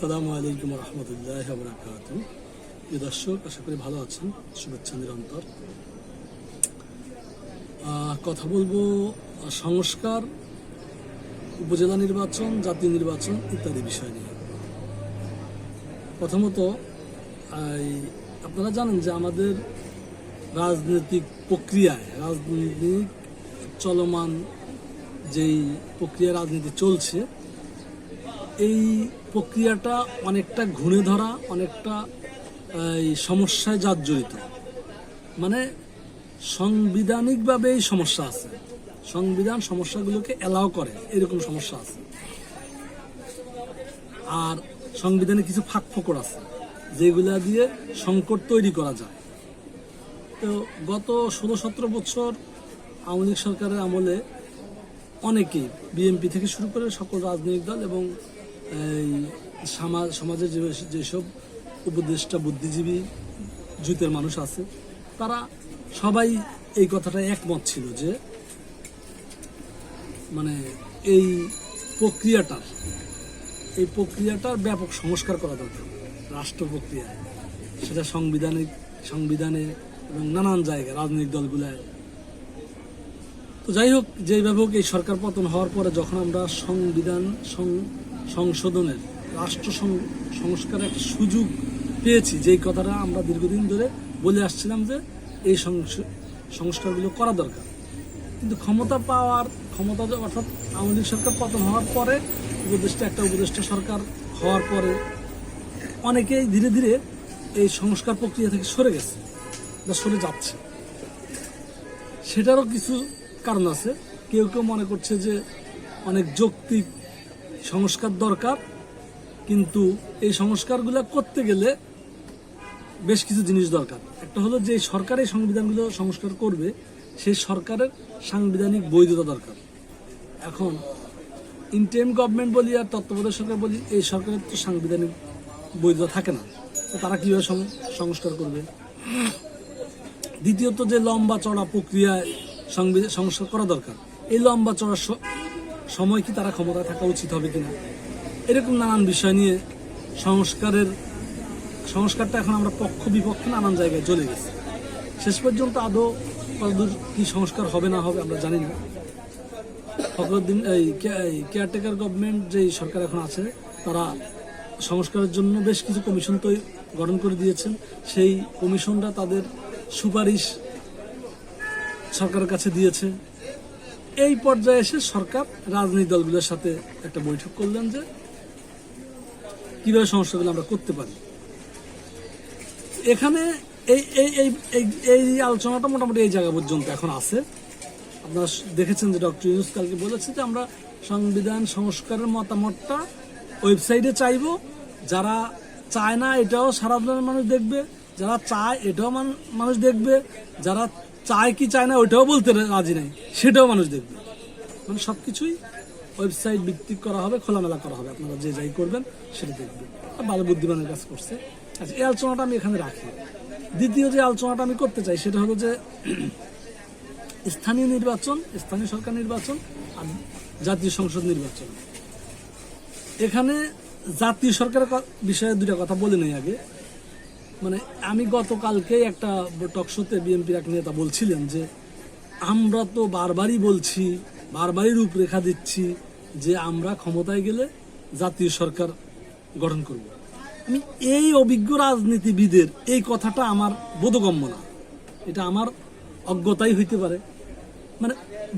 সালামু আলাইকুম রহমতুল্লাহ বরাকাত প্রিয় দর্শক, আশা করি ভালো আছেন। শুভেচ্ছা নিরন্তর। কথা বলব সংস্কার, উপজেলা নির্বাচন, জাতীয় নির্বাচন ইত্যাদি বিষয় নিয়ে। প্রথমত আপনারা জানেন যে আমাদের রাজনৈতিক প্রক্রিয়ায়, রাজনৈতিক চলমান যেই প্রক্রিয়া, রাজনীতি চলছে, এই প্রক্রিয়াটা অনেকটা ঘুরে ধরা অনেকটা এই, সমস্যায় জর্জরিত মানে সাংবিধানিকভাবে এই সমস্যা আছে। সংবিধান সমস্যাগুলোকে অ্যালাউ করে এরকম সমস্যা আছে। আর সংবিধানে কিছু ফাঁক ফোকর আছে যেগুলা দিয়ে সংকট তৈরি করা যায়। তো গত ষোলো সতেরো বছর আওয়ামী লীগ সরকারের আমলে অনেকেই বিএনপি থেকে শুরু করে সকল রাজনৈতিক দল এবং এই সমাজ সমাজের যেসব উপদেষ্টা, বুদ্ধিজীবী, জুতের মানুষ আছে, তারা সবাই এই কথাটা একমত ছিল যে মানে এই প্রক্রিয়াটার এই প্রক্রিয়াটার ব্যাপক সংস্কার করা দরকার, রাষ্ট্র প্রক্রিয়ায় সেটা সাংবিধানিক, সংবিধানে এবং নানান জায়গায়, রাজনৈতিক দলগুলায়। তো যাই হোক, যেইভাবে হোক এই সরকার পতন হওয়ার পরে যখন আমরা সংবিধান সংশোধনের, রাষ্ট্র সংস্কারের একটা সুযোগ পেয়েছি। যেই কথাটা আমরা দীর্ঘদিন ধরে বলে আসছিলাম যে, এই সংস- সংস্কারগুলো করা দরকার। কিন্তু ক্ষমতা পাওয়ার, ক্ষমতা অর্থাৎ আওয়ামী লীগ সরকার পতন হওয়ার পরে, উপদেষ্টা, একটা উপদেষ্টা সরকার হওয়ার পরে, অনেকেই ধীরে ধীরে এই সংস্কার প্রক্রিয়া থেকে সরে গেছে বা সরে যাচ্ছে। সেটারও কিছু কারণ আছে। কেউ কেউ মনে করছে যে, অনেক যৌক্তিক সংস্কার দরকার, কিন্তু এই সংস্কারগুলো করতে গেলে বেশ কিছু জিনিস দরকার। একটা হলো যে সরকার এই সংবিধানগুলো সংস্কার করবে সেই সরকারের সাংবিধানিক বৈধতা দরকার। এখন ইন্টেম গভর্নমেন্ট বলি আর তত্ত্বাবধায়ক সরকার বলি, এই সরকারের তো সাংবিধানিক বৈধতা থাকে না। তো তারা কীভাবে সংস্কার করবে? দ্বিতীয়ত যে লম্বা চড়া প্রক্রিয়ায় সংবিধান সংস্কার করা দরকার। এই লম্বা চড়া সময় কি তারা ক্ষমতায় থাকা উচিত হবে কিনা? এরকম নানান বিষয় নিয়ে সংস্কারের, সংস্কারটা এখন আমরা পক্ষ বিপক্ষে নানান জায়গায় চলে গেছে। শেষ পর্যন্ত আদৌ কতদূর কি সংস্কার হবে না হবে আমরা জানি না। ফখরুদ্দিন, এই কেয়ারটেকার গভর্নমেন্ট যে সরকার এখন আছে, তারা সংস্কারের জন্য বেশ কিছু কমিশন তৈরি গঠন করে দিয়েছেন। সেই কমিশনরা তাদের সুপারিশ সরকারের কাছে দিয়েছে। এই পর্যায়ে এসে সরকার রাজনৈতিক দলগুলোর সাথে একটা বৈঠক করলেন যে, কীভাবে সমস্যাগুলো আমরা করতে পারি। এখানে এই এই এই, এই- আলোচনাটা মোটামুটি এই জায়গা পর্যন্ত এখন আছে। আপনারা দেখেছেন যে ডক্টর ইউনুস কালকে বলেছে যে, আমরা সংবিধান সংস্কারের মতামতটা ওয়েবসাইটে চাইব। যারা চায় না, এটাও সারা মানুষ দেখবে। যারা চায়, এটাও মানুষ দেখবে। যারা চায় কি চায় না, ওইটাও বলতে রাজি নাই। সেটাও মানুষ দেখবে। মানে সব কিছুই ওয়েবসাইট ভিত্তিক করা হবে, খোলামেলা করা হবে। আপনারা যে যাই করবেন, সেটা দেখবেন। ভালো বুদ্ধিমানের কাজ করছে। আচ্ছা এই আলোচনাটা আমি এখানে রাখি। দ্বিতীয় যে আলোচনাটা আমি করতে চাই, সেটা হলো যে স্থানীয় নির্বাচন, স্থানীয় সরকার নির্বাচন আর জাতীয় সংসদ নির্বাচন। এখানে জাতীয় সরকারের বিষয়ে দুটা কথা বলে নেই আগে। মানে আমি গতকালকেই একটা টক শোতে বিএনপির এক নেতা বলছিলেন যে, আমরা তো বারবারই বলছি, বারবারই রূপরেখা দিচ্ছি যে আমরা ক্ষমতায় গেলে জাতীয় সরকার গঠন করব। আমি এই অভিজ্ঞ রাজনীতিবিদের এই কথাটা আমার বোধগম্য না। এটা আমার অজ্ঞতাই হইতে পারে। মানে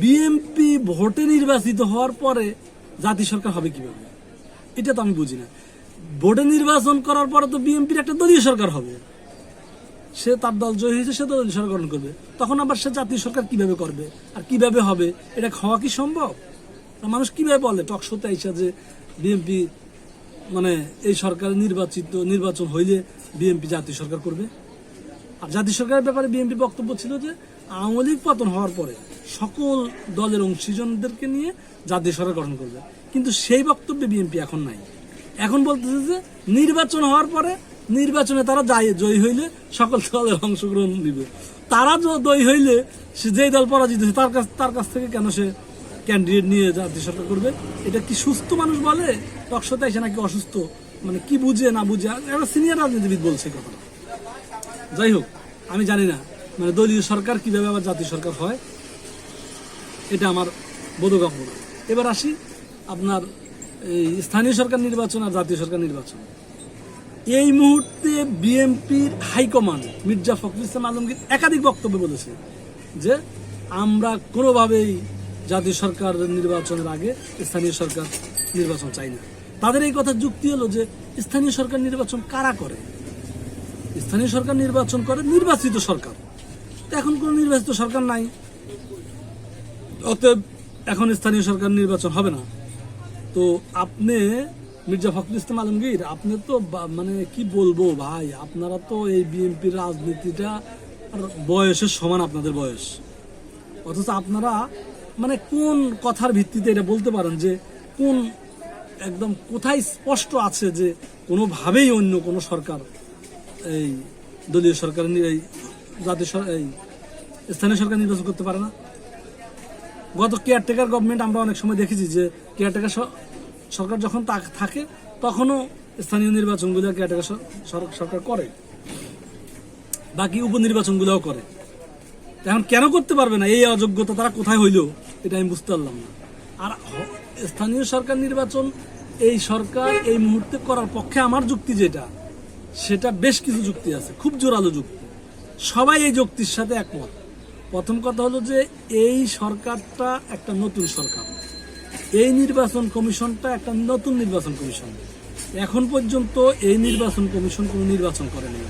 বিএনপি ভোটে নির্বাচিত হওয়ার পরে জাতীয় সরকার হবে কীভাবে? এটা তো আমি বুঝি না। ভোটে নির্বাচন করার পরে তো বিএনপির একটা দলীয় সরকার হবে। সে তার দল জয়ী হয়েছে, সে দলীয় সরকার গঠন করবে। তখন আবার সে জাতীয় সরকার কীভাবে করবে আর কীভাবে হবে, এটা হওয়া কি সম্ভব? মানুষ কীভাবে বলে? টক শোতে আইসা যে বিএনপি মানে এই সরকার নির্বাচিত, নির্বাচন হইলে বিএনপি জাতীয় সরকার করবে? আর জাতীয় সরকারের ব্যাপারে বিএনপি বক্তব্য ছিল যে, আওয়ামী লীগ পতন হওয়ার পরে সকল দলের অংশীজনদেরকে নিয়ে জাতীয় সরকার গঠন করবে। কিন্তু সেই বক্তব্যে বিএনপি এখন নাই। এখন বলতেছে যে নির্বাচন হওয়ার পরে নির্বাচনে তারা যাই জয়ী হইলে সকল দলের অংশগ্রহণ দিবে তারা জয়ী হইলে সে যেই দল পরাজিত হয়েছে, তার কাছ তার কাছ থেকে কেন সে ক্যান্ডিডেট নিয়ে জাতীয় সরকার করবে? এটা কি সুস্থ মানুষ বলে? টকশোতে এসে নাকি অসুস্থ? মানে কি বুঝে, না বুঝে? একটা সিনিয়র রাজনীতিবিদ বলছে কথাটা। যাই হোক, আমি জানি না। মানে দলীয় সরকার কীভাবে আবার জাতীয় সরকার হয়, এটা আমার বোধগম্য এবার আসি আপনার স্থানীয় সরকার নির্বাচন আর জাতীয় সরকার নির্বাচন। এই মুহূর্তে বিএনপির হাইকমান্ড মির্জা ফখরুল ইসলাম আলমগীর একাধিক বক্তব্য বলেছে যে আমরা কোনোভাবেই জাতীয় সরকার নির্বাচনের আগে স্থানীয় সরকার নির্বাচন চাই না। তাদের এই কথা যুক্তি হলো যে স্থানীয় সরকার নির্বাচন কারা করে? স্থানীয় সরকার নির্বাচন করে নির্বাচিত সরকার। এখন কোনো নির্বাচিত সরকার নাই। অতএব এখন স্থানীয় সরকার নির্বাচন হবে না। তো আপনি মির্জা ফখরুল ইসলাম আলমগীর, আপনি তো মানে কি বলব ভাই? আপনারা তো এই বিএনপির রাজনীতিটা বয়সের সমান আপনাদের বয়স। অথচ আপনারা মানে কোন কথার ভিত্তিতে এটা বলতে পারেন যে কোন একদম কোথায় স্পষ্ট আছে যে কোনোভাবেই অন্য কোনো সরকার, এই দলীয় সরকার এই জাতীয় এই স্থানীয় সরকার নির্বাচন করতে পারে না? গত কেয়ারটেকার গভর্নমেন্ট আমরা অনেক সময় দেখেছি যে কেয়ারটেকার সরকার যখন থাকে তখনও স্থানীয় নির্বাচনগুলো কেয়ারটেকার সরকার করে। বাকি উপনির্বাচনগুলোও করে। এখন কেন করতে পারবে না? এই অযোগ্যতা তারা কোথায় হইল? এটা আমি বুঝতে পারলাম না। আর স্থানীয় সরকার নির্বাচন, এই সরকার এই মুহূর্তে করার পক্ষে আমার যুক্তি যেটা, সেটা বেশ কিছু যুক্তি আছে, খুব জোরালো যুক্তি। সবাই এই যুক্তির সাথে একমত। প্রথম কথা হলো যে এই সরকারটা একটা নতুন সরকার। এই নির্বাচন কমিশনটা একটা নতুন নির্বাচন কমিশন। এখন পর্যন্ত এই নির্বাচন কমিশন কোনো নির্বাচন করেনি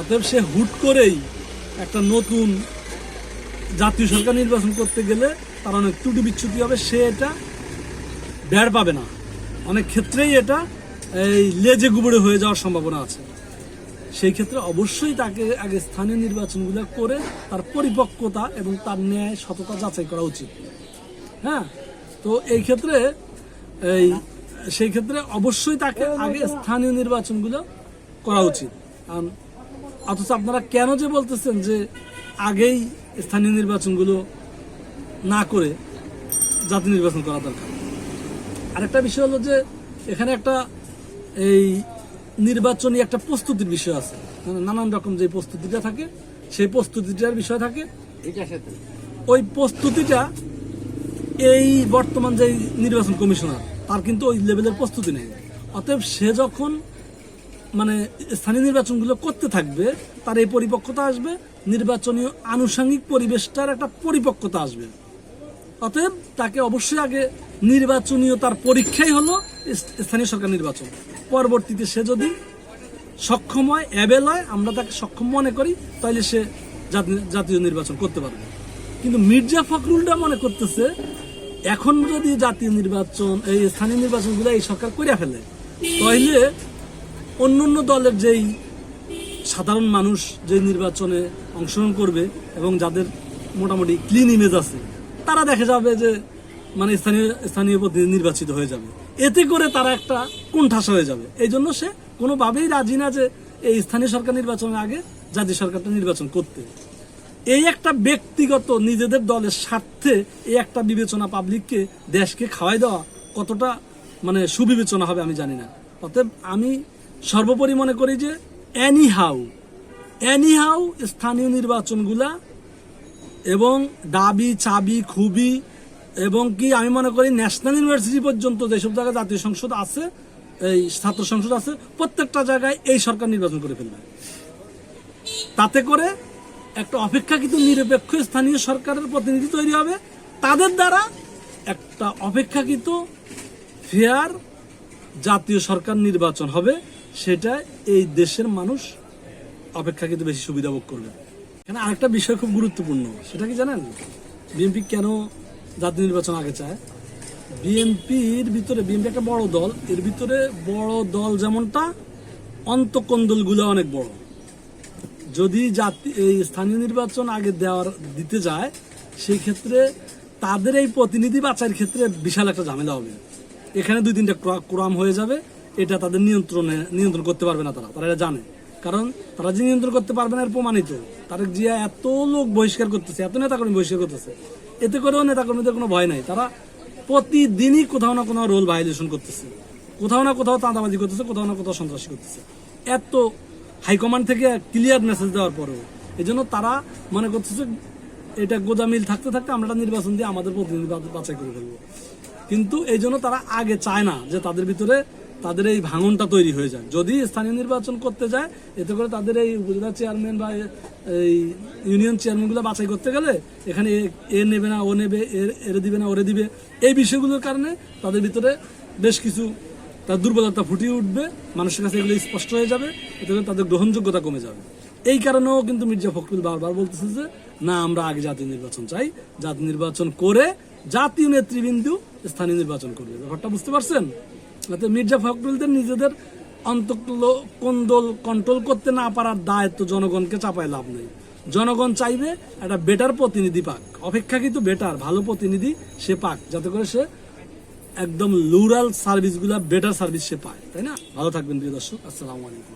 অতএব সে হুট করেই একটা নতুন জাতীয় সরকার নির্বাচন করতে গেলে তার অনেক ত্রুটি বিচ্ছুতি হবে, সে এটা বেড় পাবে না। অনেক ক্ষেত্রেই এটা এই লেজে গুবড়ে হয়ে যাওয়ার সম্ভাবনা আছে। সেই ক্ষেত্রে অবশ্যই তাকে আগে স্থানীয় নির্বাচনগুলো করে তার পরিপক্কতা এবং তার ন্যায় সততা যাচাই করা উচিত। হ্যাঁ? তো এই ক্ষেত্রে এই সেই ক্ষেত্রে অবশ্যই তাকে আগে স্থানীয় নির্বাচনগুলো করা উচিত। অথচ আপনারা কেন যে বলতেছেন যে আগেই স্থানীয় নির্বাচনগুলো না করে জাতীয় নির্বাচন করা দরকার? আরেকটা বিষয় হলো যে এখানে একটা এই নির্বাচনী একটা প্রস্তুতির বিষয় আছে। মানে নানান রকম যে প্রস্তুতিটা থাকে সেই প্রস্তুতিটার বিষয় থাকে। ওই প্রস্তুতিটা এই বর্তমান যে নির্বাচন কমিশনার তার কিন্তু ওই লেভেলের প্রস্তুতি নেই। অতএব সে যখন মানে স্থানীয় নির্বাচনগুলো করতে থাকবে তার এই পরিপক্কতা আসবে নির্বাচনী আনুষঙ্গিক পরিবেশটার একটা পরিপক্কতা আসবে। অতএব তাকে অবশ্যই আগে নির্বাচনীয় তার পরীক্ষাই হলো স্থানীয় সরকার নির্বাচন। পরবর্তীতে সে যদি সক্ষম হয় অ্যাবেল হয়, আমরা তাকে সক্ষম মনে করি তাহলে সে জাতীয় নির্বাচন করতে পারবে। কিন্তু মির্জা ফখরুলটা মনে করতেছে, এখন যদি জাতীয় নির্বাচন, এই স্থানীয় নির্বাচনগুলো এই সরকার করিয়া ফেলে তাহলে অন্য অন্য দলের যেই সাধারণ মানুষ যে নির্বাচনে অংশগ্রহণ করবে এবং যাদের মোটামুটি ক্লিন ইমেজ আছে তারা দেখা যাবে যে মানে স্থানীয় স্থানীয় প্রতিনিধি নির্বাচিত হয়ে যাবে। এতে করে তারা একটা কোণঠাসা হয়ে যাবে। এই জন্য সে কোনোভাবেই রাজি না যে এই স্থানীয় সরকার নির্বাচনের আগে জাতীয় সরকারটা নির্বাচন করতে। এই একটা ব্যক্তিগত নিজেদের দলের স্বার্থে এই একটা বিবেচনা পাবলিককে দেশকে খাওয়াই দেওয়া কতটা মানে সুবিবেচনা হবে আমি জানি না। অতএব আমি সর্বোপরি মনে করি যে এনি হাউ এনি হাউ স্থানীয় নির্বাচনগুলা এবং দাবি, চাবি, খুবই এবং কি আমি মনে করি ন্যাশনাল ইউনিভার্সিটি পর্যন্ত যেসব জায়গায় জাতীয় সংসদ আছে, এই ছাত্র সংসদ আছে, প্রত্যেকটা জায়গায় এই সরকার নির্বাচন করে ফেলবে। তাতে করে একটা অপেক্ষাকৃত নিরপেক্ষ স্থানীয় সরকারের প্রতিনিধি তৈরি হবে। তাদের দ্বারা একটা অপেক্ষাকৃত ফেয়ার জাতীয় সরকার নির্বাচন হবে। সেটা এই দেশের মানুষ অপেক্ষাকৃত বেশি সুবিধা ভোগ করবে। এখানে আরেকটা বিষয় খুব গুরুত্বপূর্ণ, সেটা কি জানেন? বিএনপি কেন জাতীয় নির্বাচন আগে চায়? বিএনপির ভিতরে বিএনপি একটা বড় দল, এর ভিতরে বড় দল যেমনটা, অন্তকন্দলগুলো অনেক বড়। যদি জাতি, এই স্থানীয় নির্বাচন আগে দেওয়ার, দিতে যায় সেই ক্ষেত্রে তাদের এই প্রতিনিধি বাছাইয়ের ক্ষেত্রে বিশাল একটা ঝামেলা হবে। এখানে দুই তিনটা ক্রা- ক্রাম হয়ে যাবে, এটা তাদের নিয়ন্ত্রণে, নিয়ন্ত্রণ করতে পারবে না তারা তারা এটা জানে। কারণ তারা যে নিয়ন্ত্রণ করতে পারবে না এর প্রমাণিত। তারেক জিয়া এত লোক বহিষ্কার করতেছে, এত নেতাকর্মী বহিষ্কার করতেছে। এতে করেও নেতাকর্মীদের কোনো ভয় নাই। তারা প্রতিদিনই কোথাও না কোনো রোল ভায়োলেশন করতেছে। কোথাও না কোথাও চাঁদাবাজি করতেছে, কোথাও না কোথাও সন্ত্রাসী করতেছে। এত হাইকমান্ড থেকে ক্লিয়ার মেসেজ দেওয়ার পরেও। এই জন্য তারা মনে করতেছে এটা গোদামিল থাকতে থাকতে আমরা নির্বাচন দিয়ে আমাদের প্রতিনিধি বাছাই করে ফেলব। কিন্তু এই জন্য তারা আগে চায় না যে তাদের ভিতরে তাদের এই ভাঙনটা তৈরি হয়ে যায়। যদি স্থানীয় নির্বাচন করতে যায়, এতে করে তাদের এই উপজেলা চেয়ারম্যান বা এই ইউনিয়ন চেয়ারম্যানগুলো বাছাই করতে গেলে এখানে এ- নেবে না, ও নেবে এরে দিবে না, ওরে দিবে। এই বিষয়গুলোর কারণে তাদের ভিতরে বেশ কিছু তার দুর্বলতা ফুটিয়ে উঠবে, মানুষের কাছে এগুলো স্পষ্ট হয়ে যাবে, এতে করে তাদের গ্রহণযোগ্যতা কমে যাবে। এই কারণেও কিন্তু মির্জা ফখরুল বারবার বলতেছে যে, না, আমরা আগে জাতীয় নির্বাচন চাই। জাতীয় নির্বাচন করে জাতীয় নেতৃবৃন্দু স্থানীয় নির্বাচন করবে। ব্যাপারটা বুঝতে পারছেন? যাতে মির্জা ফখরুলদের নিজেদের অন্তকল কোন্দল কন্ট্রোল করতে না পারার দায়িত্ব জনগণকে চাপায় লাভ নেই। জনগণ চাইবে একটা বেটার প্রতিনিধি পাক। অপেক্ষা কিন্তু বেটার ভালো প্রতিনিধি সে পাক, যাতে করে সে একদম লুরাল সার্ভিসগুলা বেটার সার্ভিস সে পায়। তাই না? ভালো থাকবেন প্রিয় দর্শক, আসসালামু আলাইকুম।